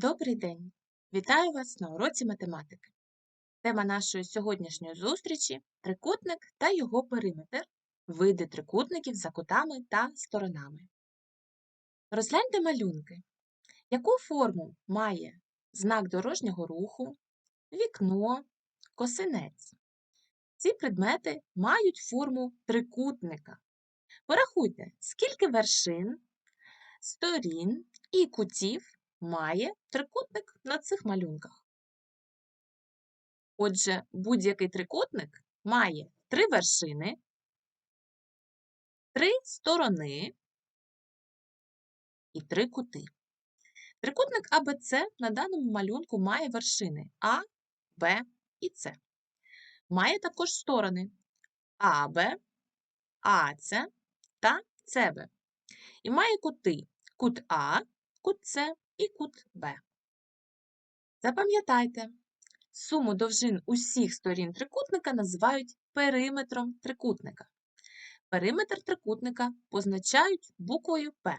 Добрий день! Вітаю вас на уроці математики. Тема нашої сьогоднішньої зустрічі трикутник та його периметр, види трикутників за кутами та сторонами. Розгляньте малюнки. Яку форму має знак дорожнього руху, вікно, косинець? Ці предмети мають форму трикутника. Порахуйте, скільки вершин, сторін і кутів має трикутник на цих малюнках. Отже, будь-який трикутник має три вершини, три сторони і три кути. Трикутник АБЦ на даному малюнку має вершини А, Б і С. Має також сторони АБ, АЦ та СБ. І має кути кут А, кут С і кут Б. Запам'ятайте, суму довжин усіх сторін трикутника називають периметром трикутника. Периметр трикутника позначають буквою П.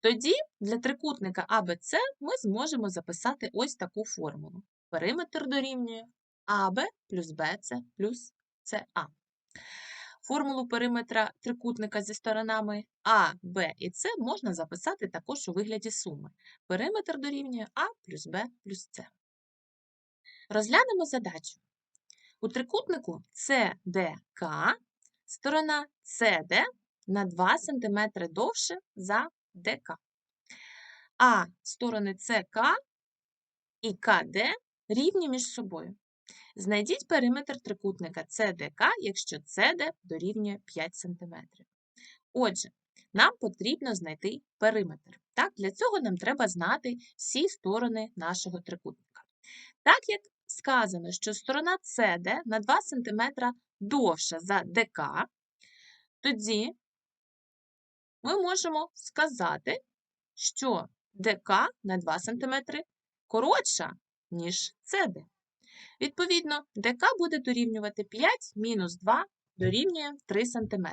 Тоді для трикутника АБЦ ми зможемо записати ось таку формулу. Периметр дорівнює АБ плюс БЦ плюс СА. Формулу периметра трикутника зі сторонами А, Б і С можна записати також у вигляді суми. Периметр дорівнює А плюс Б плюс С. Розглянемо задачу. У трикутнику CDK сторона CD на 2 см довше за ДК. А сторони СК і КД рівні між собою. Знайдіть периметр трикутника CDK, якщо CD дорівнює 5 см. Отже, нам потрібно знайти периметр. Так, Для цього нам треба знати всі сторони нашого трикутника. Так як сказано, що сторона CD на 2 см довша за ДК, тоді ми можемо сказати, що ДК на 2 см коротша, ніж CD. Відповідно, ДК буде дорівнювати 5 мінус 2 дорівнює 3 см.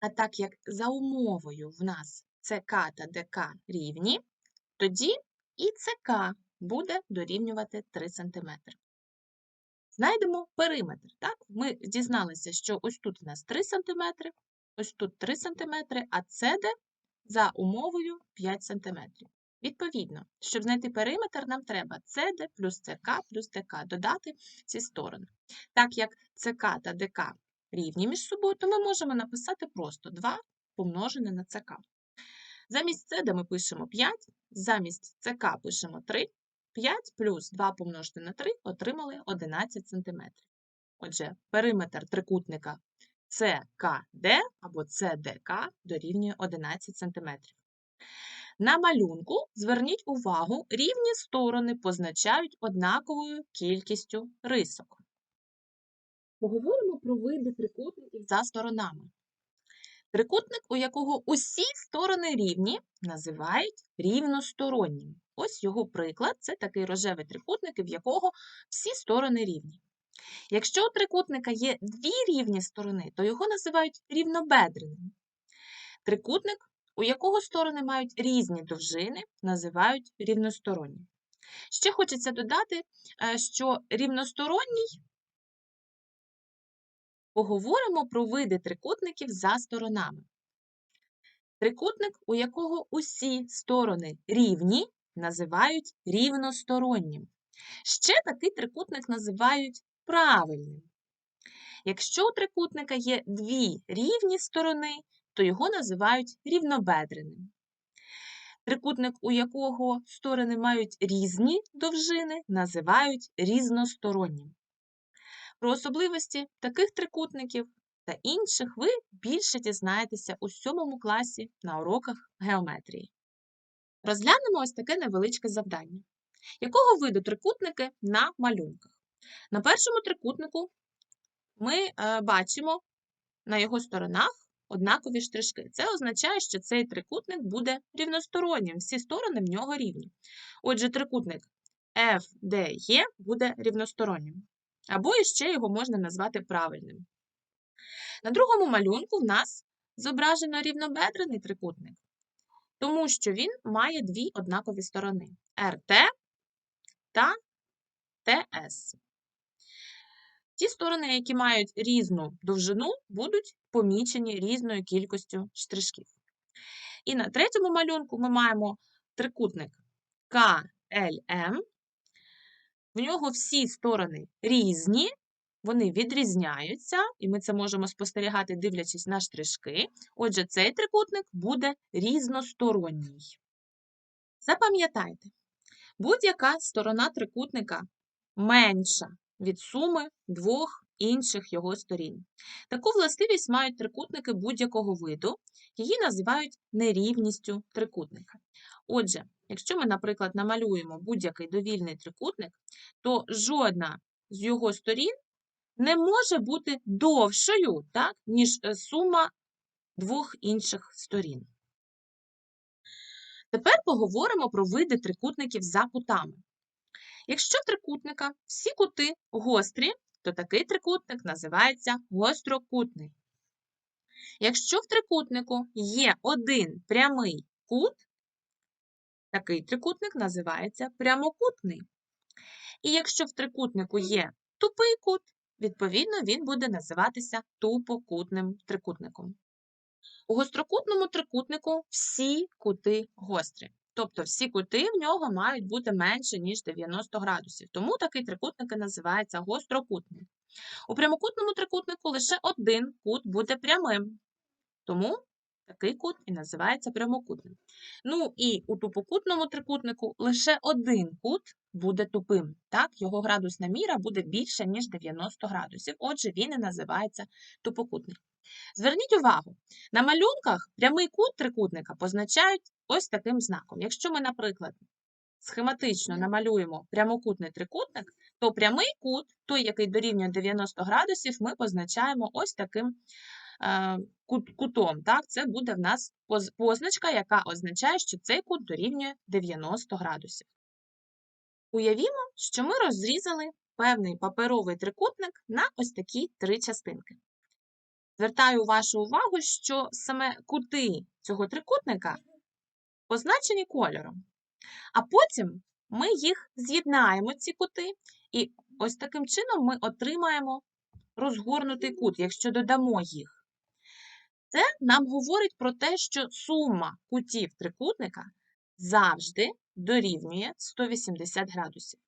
А так як за умовою в нас ЦК та ДК рівні, тоді і ЦК буде дорівнювати 3 см. Знайдемо периметр. Так? Ми дізналися, що ось тут у нас 3 см, ось тут 3 см, а СД за умовою 5 см. Відповідно, щоб знайти периметр, нам треба CD плюс ЦК плюс ДК, додати ці сторони. Так як ЦК та ДК рівні між собою, то ми можемо написати просто 2 помножене на ЦК. Замість CD ми пишемо 5, замість ЦК пишемо 3, 5 плюс 2 помножити на 3 отримали 11 см. Отже, периметр трикутника ЦКД або ЦДК дорівнює 11 см. На малюнку зверніть увагу, рівні сторони позначають однаковою кількістю рисок. Поговоримо про види трикутників за сторонами. Трикутник, у якого усі сторони рівні, називають рівностороннім. Ось його приклад це такий рожевий трикутник, в якого всі сторони рівні. Якщо у трикутника є дві рівні сторони, то його називають рівнобедреним. Трикутник, у якого сторони мають різні довжини, називають рівносторонні. Ще хочеться додати, е, що рівносторонній поговоримо про види трикутників за сторонами. Трикутник, у якого усі сторони рівні, називають рівностороннім. Ще такий трикутник називають правильним. Якщо у трикутника є дві рівні сторони, то його називають рівнобедреним. Трикутник, у якого сторони мають різні довжини, називають різностороннім. Про особливості таких трикутників та інших ви більше дізнаєтеся у сьомому класі на уроках геометрії. Розглянемо ось таке невеличке завдання. Якого виду трикутники на малюнках? На першому трикутнику ми е, бачимо на його сторонах однакові штришки. Це означає, що цей трикутник буде рівностороннім, всі сторони в нього рівні. Отже, трикутник FDE буде рівностороннім. Або іще його можна назвати правильним. На другому малюнку в нас зображено рівнобедрений трикутник. тому що він має дві однакові сторони РТ та ТС. Ті сторони, які мають різну довжину, будуть помічені різною кількістю штришків. І на третьому малюнку ми маємо трикутник КЛМ. В нього всі сторони різні, вони відрізняються, і ми це можемо спостерігати, дивлячись на штришки. Отже, цей трикутник буде різносторонній. Запам'ятайте, будь-яка сторона трикутника менша від суми двох інших його сторін. Таку властивість мають трикутники будь-якого виду, її називають нерівністю трикутника. Отже, якщо ми, наприклад, намалюємо будь-який довільний трикутник, то жодна з його сторін не може бути довшою, так, ніж е, сума двох інших сторін. Тепер поговоримо про види трикутників за кутами. Якщо трикутника всі кути гострі, то такий трикутник називається гострокутний. Якщо в трикутнику є один прямий кут, такий трикутник називається прямокутний. І якщо в трикутнику є тупий кут, відповідно, він буде називатися тупокутним трикутником. У гострокутному трикутнику всі кути гострі. Тобто всі кути в нього мають бути менше, ніж 90 градусів. Тому такий трикутник і називається гострокутним. У прямокутному трикутнику лише один кут буде прямим. Тому такий кут і називається прямокутним. Ну і у тупокутному трикутнику лише один кут буде тупим. Так, Його градусна міра буде більше, ніж 90 градусів. Отже, він і називається тупокутним. Зверніть увагу, на малюнках прямий кут трикутника позначають ось таким знаком. Якщо ми, наприклад, схематично намалюємо прямокутний трикутник, то прямий кут, той, який дорівнює 90 градусів, ми позначаємо ось таким кутом. Так? Це буде в нас позначка, яка означає, що цей кут дорівнює 90 градусів. Уявімо, що ми розрізали певний паперовий трикутник на ось такі три частинки. Звертаю вашу увагу, що саме кути цього трикутника позначені кольором. А потім ми їх з'єднаємо, ці кути, і ось таким чином ми отримаємо розгорнутий кут, якщо додамо їх. Це нам говорить про те, що сума кутів трикутника завжди дорівнює 180 градусів.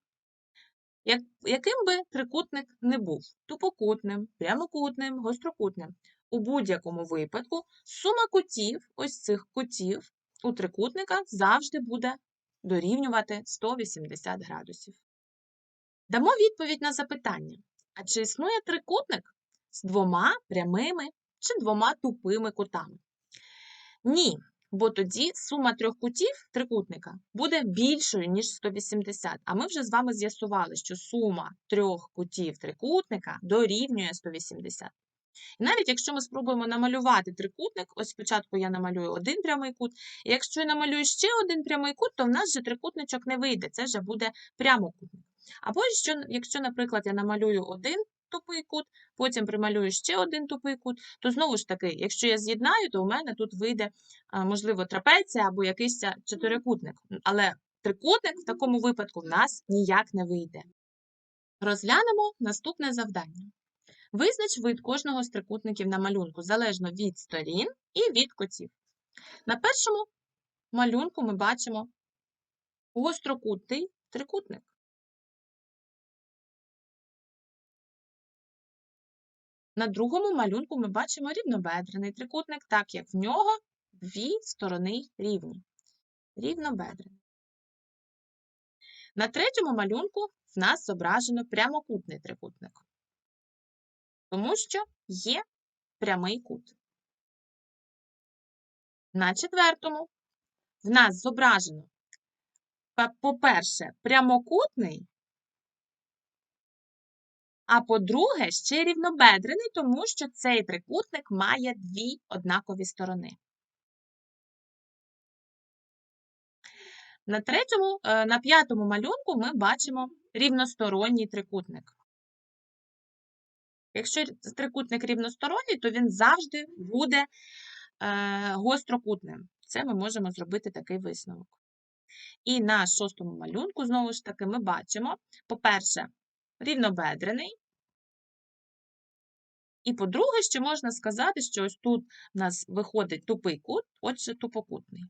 Як, Яким би трикутник не був тупокутним, прямокутним, гострокутним, у будь-якому випадку сума кутів, ось цих кутів у трикутника завжди буде дорівнювати 180 градусів. Дамо відповідь на запитання: а чи існує трикутник з двома прямими чи двома тупими кутами? Ні, бо тоді сума трьох кутів трикутника буде більшою, ніж 180. А ми вже з вами з'ясували, що сума трьох кутів трикутника дорівнює 180. І навіть якщо ми спробуємо намалювати трикутник, ось спочатку я намалюю один прямий кут, і якщо я намалюю ще один прямий кут, то в нас же трикутничок не вийде, це вже буде прямокутник. Або якщо, наприклад, я намалюю один тупий кут, потім прималюю ще один тупий кут, то знову ж таки, якщо я з'єднаю, то у мене тут вийде, можливо, трапеція або якийсь чотирикутник. Але трикутник в такому випадку в нас ніяк не вийде. Розглянемо наступне завдання. Визнач вид кожного з трикутників на малюнку залежно від сторін і від котів. На першому малюнку ми бачимо гострокутний трикутник. На другому малюнку ми бачимо рівнобедрений трикутник, так як в нього дві сторони рівні. Рівнобедрений. На третьому малюнку в нас зображено прямокутний трикутник тому що є прямий кут. На четвертому в нас зображено, по-перше, прямокутний, а по-друге, ще рівнобедрений, тому що цей трикутник має дві однакові сторони. На третьому, е, на п'ятому малюнку ми бачимо рівносторонній трикутник. Якщо трикутник рівносторонній, то він завжди буде е, гострокутним. Це ми можемо зробити такий висновок. І на шостому малюнку, знову ж таки, ми бачимо, по-перше, рівнобедрений. І по-друге, ще можна сказати, що ось тут в нас виходить тупий кут, отже, тупокутний.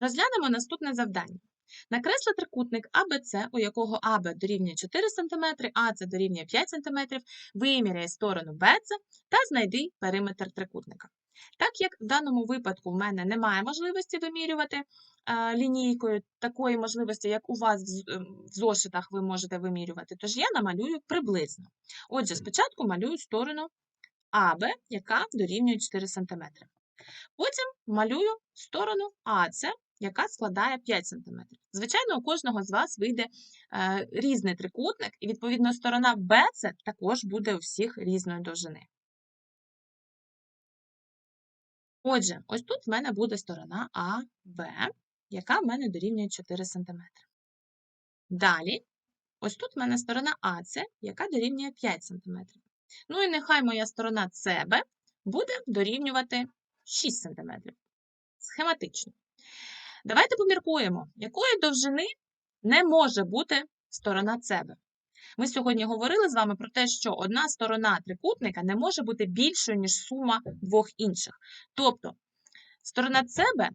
Розглянемо наступне завдання. Накресли трикутник АБЦ, у якого АБ дорівнює 4 см, АЦ дорівнює 5 см, виміряє сторону БЦ та знайди периметр трикутника. Так як в даному випадку в мене немає можливості вимірювати лінійкою, такої можливості, як у вас в, ем, в зошитах ви можете вимірювати, тож я намалюю приблизно. Отже, спочатку малюю сторону АБ, яка дорівнює 4 см. Потім малюю сторону АЦ, яка складає 5 см. Звичайно, у кожного з вас вийде е, різний трикутник, і, відповідно, сторона БЦ також буде у всіх різної довжини. Отже, ось тут в мене буде сторона АБ, яка в мене дорівнює 4 см. Далі, ось тут в мене сторона АЦ, яка дорівнює 5 см. Ну і нехай моя сторона СБ буде дорівнювати 6 см. Схематично. Давайте поміркуємо, якої довжини не може бути сторона СБ. Ми сьогодні говорили з вами про те, що одна сторона трикутника не може бути більшою, ніж сума двох інших. Тобто сторона себе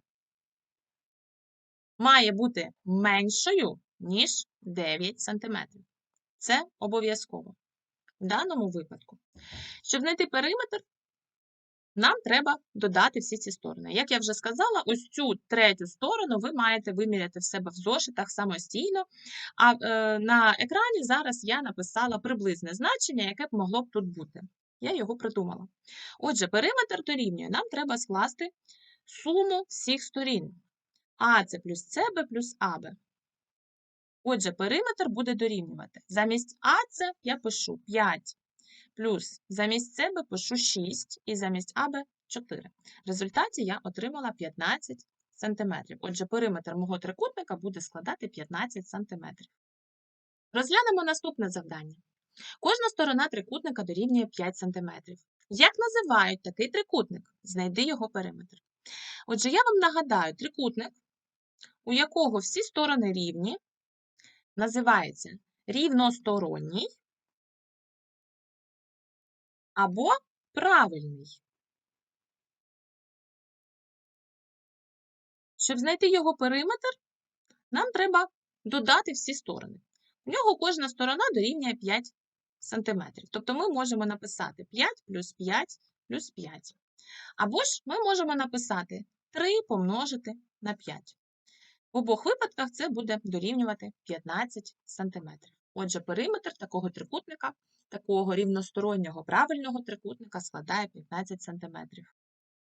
має бути меншою, ніж 9 см. Це обов'язково. В даному випадку. Щоб знайти периметр, нам треба додати всі ці сторони. Як я вже сказала, ось цю третю сторону ви маєте виміряти в себе в зошитах самостійно. А е, на екрані зараз я написала приблизне значення, яке б могло б тут бути. Я його придумала. Отже, периметр дорівнює, нам треба скласти суму всіх сторін. АЦ плюс СБ плюс АБ. Отже, периметр буде дорівнювати. Замість АЦ я пишу 5 плюс замість себе пишу 6 і замість АБ 4. В результаті я отримала 15 см. Отже, периметр мого трикутника буде складати 15 см. Розглянемо наступне завдання. Кожна сторона трикутника дорівнює 5 см. Як називають такий трикутник? Знайди його периметр. Отже, я вам нагадаю, трикутник, у якого всі сторони рівні, називається рівносторонній або правильний. Щоб знайти його периметр, нам треба додати всі сторони. У нього кожна сторона дорівнює 5 см. Тобто ми можемо написати 5 плюс 5 плюс 5. Або ж ми можемо написати 3 помножити на 5. В обох випадках це буде дорівнювати 15 см. Отже, периметр такого трикутника такого рівностороннього правильного трикутника складає 15 см.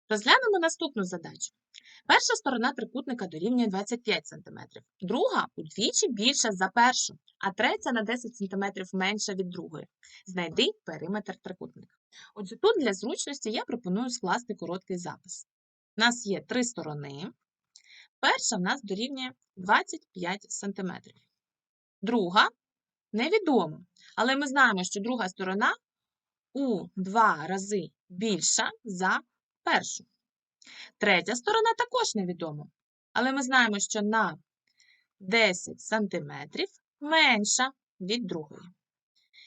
Розглянемо наступну задачу. Перша сторона трикутника дорівнює 25 см, друга удвічі більша за першу, а третя на 10 см менша від другої. Знайди периметр трикутника. Отже, тут для зручності я пропоную скласти короткий запис. У нас є три сторони. Перша в нас дорівнює 25 см. Друга невідомо. Але ми знаємо, що друга сторона у два рази більша за першу. Третя сторона також невідома. Але ми знаємо, що на 10 см менша від другої.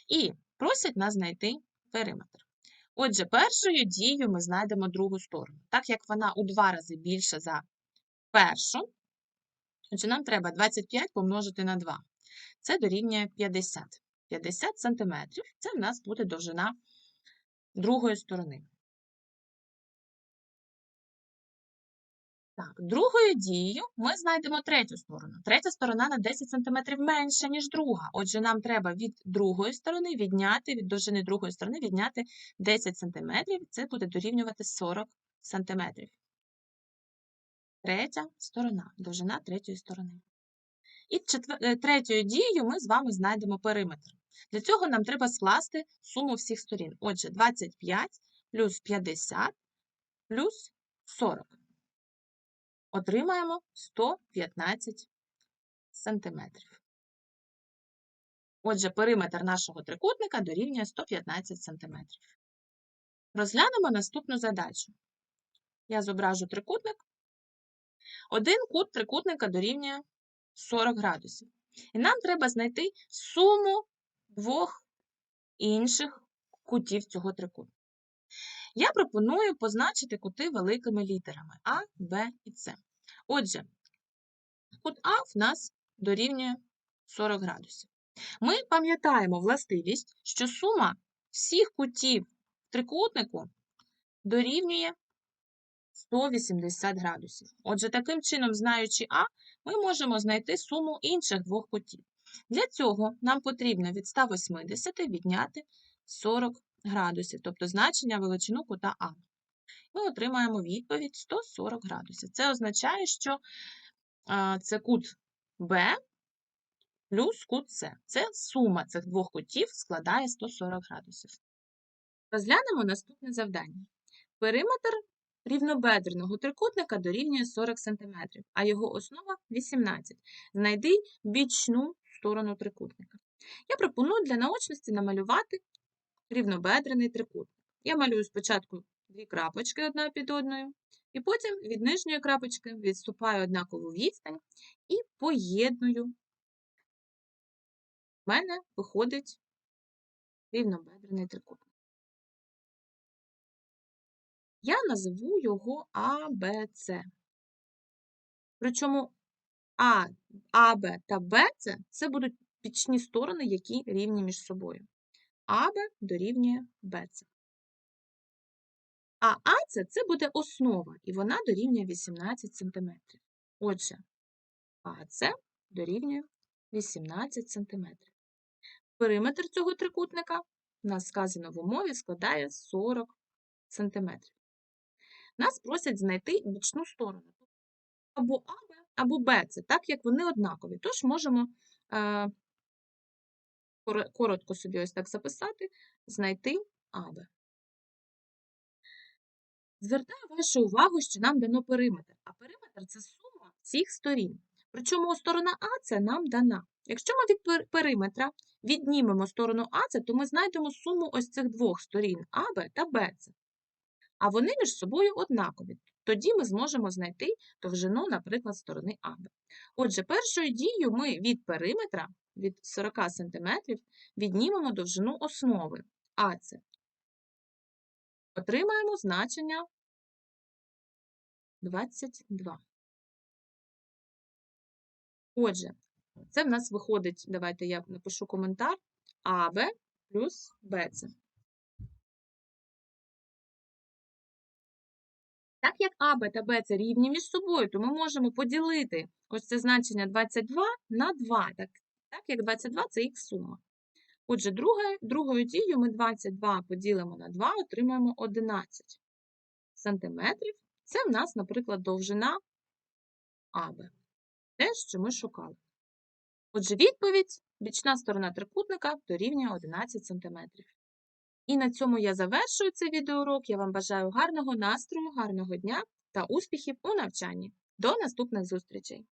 І просять нас знайти периметр. Отже, першою дією ми знайдемо другу сторону. Так як вона у два рази більша за першу, отже, нам треба 25 помножити на 2. Це дорівнює 50. 50 см це в нас буде довжина другої сторони. Так, Другою дією ми знайдемо третю сторону. Третя сторона на 10 см менша, ніж друга. Отже, нам треба від другої сторони відняти, від довжини другої сторони відняти 10 см, це буде дорівнювати 40 см. Третя сторона, довжина третьої сторони. І. Е, третьою дією ми з вами знайдемо периметр. Для цього нам треба скласти суму всіх сторін. Отже, 25 плюс 50 плюс 40. Отримаємо 115 сантиметрів. Отже, периметр нашого трикутника дорівнює 115 см. Розглянемо наступну задачу. Я зображу трикутник. Один кут трикутника дорівнює 40 градусів. І нам треба знайти суму двох інших кутів цього трикутника. Я пропоную позначити кути великими літерами А, Б і С. Отже, кут А в нас дорівнює 40 градусів. Ми пам'ятаємо властивість, що сума всіх кутів трикутнику дорівнює 180 градусів. Отже, таким чином, знаючи А, ми можемо знайти суму інших двох кутів. Для цього нам потрібно від 180 відняти 40 градусів, тобто значення величину кута А. Ми отримаємо відповідь 140 градусів. Це означає, що це кут Б плюс кут С. Це сума цих двох кутів складає 140 градусів. Розглянемо наступне завдання. Периметр рівнобедреного трикутника дорівнює 40 см, а його основа 18. Знайди бічну сторону трикутника. Я пропоную для наочності намалювати рівнобедрений трикутник. Я малюю спочатку дві крапочки одна під одною, і потім від нижньої крапочки відступаю однакову відстань і поєдную. У мене виходить рівнобедрений трикутник. Я назову його А, Б, С. Причому А, А, Б та Б С – це будуть пічні сторони, які рівні між собою. АБ дорівнює БЦ. А АЦ – це буде основа, і вона дорівнює 18 см. Отже, АЦ дорівнює 18 см. Периметр цього трикутника, у нас сказано в умові, складає 40 см. Нас просять знайти бічну сторону. Або АБ, або БЦ, так як вони однакові. Тож можемо е, коротко собі ось так записати, знайти АБ. Звертаю вашу увагу, що нам дано периметр, а периметр це сума всіх сторін. Причому сторона А це нам дана. Якщо ми від периметра віднімемо сторону АЦ, то ми знайдемо суму ось цих двох сторін АБ та БЦ. А вони між собою однакові. Тоді ми зможемо знайти довжину, наприклад, сторони АБ. Отже, першою дією ми від периметра від 40 см віднімемо довжину основи АЦ. Отримаємо значення 22. Отже, це в нас виходить, давайте я напишу коментар, АБ плюс БЦ. Так як АБ та БЦ рівні між собою, то ми можемо поділити ось це значення 22 на 2, так, так як 22 це їх сума. Отже, друге, другою дією ми 22 поділимо на 2, отримаємо 11 сантиметрів. Це в нас, наприклад, довжина АБ. Те, що ми шукали. Отже, відповідь бічна сторона трикутника дорівнює 11 см. І на цьому я завершую цей відеоурок. Я вам бажаю гарного настрою, гарного дня та успіхів у навчанні. До наступних зустрічей!